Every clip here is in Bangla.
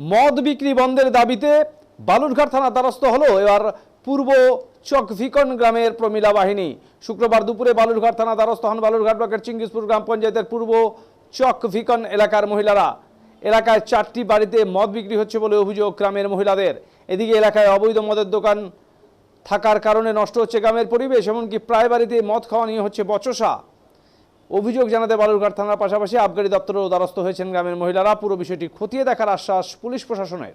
মদ বিক্রি বন্ধের দাবিতে বালুরঘাট থানা দ্বারস্থ হলো এবার পূর্ব চকভিকন গ্রামের প্রমিলা বাহিনী। শুক্রবার দুপুরে বালুরঘাট থানা দ্বারস্থ হন বালুরঘাট ব্লকের চিঙ্গিসপুর গ্রাম পঞ্চায়েতের পূর্ব চকভিকন এলাকার মহিলারা। এলাকায় চারটি বাড়িতে মদ বিক্রি হচ্ছে বলে অভিযোগ গ্রামের মহিলাদের। এদিকে এলাকায় অবৈধ মদের দোকান থাকার কারণে নষ্ট হচ্ছে গ্রামের পরিবেশ, এমনকি প্রায় বাড়িতে মদ খাওয়া নিয়ে হচ্ছে বচসা। অভিযোগ জানাতে বালুরঘাট থানার পাশাপাশি আবগারি দপ্তরেও দ্বারস্থ হয়েছেন গ্রামের মহিলারা। পুরো বিষয়টি খতিয়ে দেখার আশ্বাস পুলিশ প্রশাসনের।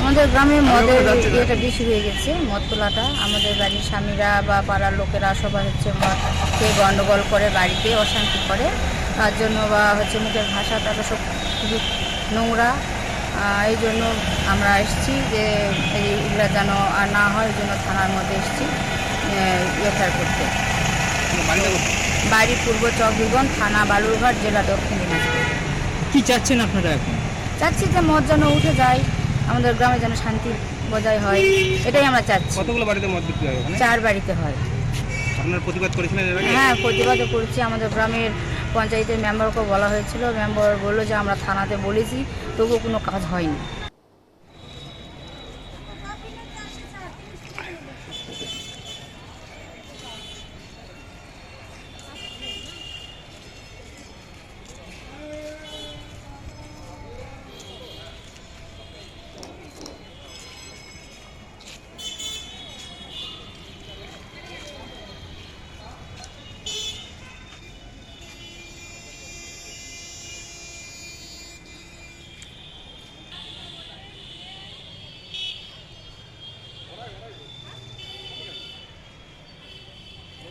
আমাদের গ্রামে মদের ইয়েটা বেশি হয়ে গেছে মদ তোলাটা। আমাদের বাড়ির স্বামীরা বা পাড়ার লোকেরা সবাই হচ্ছে মদ খেয়ে গণ্ডগোল করে বাড়িতে অশান্তি করে। তার জন্য বা হচ্ছে মুখের ভাষা টাটা সব খুবই নোংরা। এই জন্য আমরা এসেছি যে এইগুলা যেন আর না হয় এই জন্য থানার মধ্যে এসেছি এফআইআর করতে। বাড়ি পূর্ব চকবিগঞ্জ থানা বালুরঘাট জেলা দক্ষিণ দিনাজপুর। কি চাচ্ছেন আপনারা এখন? চাচ্ছি যে মদ যেন উঠে যায় আমাদের গ্রামে যেন শান্তি বজায় হয় এটাই আমরা চাচ্ছি। কতগুলো বাড়িতে মদ বিক্রি হয় চার বাড়িতে হয়। আপনারা প্রতিবাদ করেছিলেন হ্যাঁ প্রতিবাদও করেছি আমাদের গ্রামের পঞ্চায়েতের মেম্বারকে বলা হয়েছিল। মেম্বার বলল যে আমরা থানাতে বলেছি তবুও কোনো কাজ হয়নি।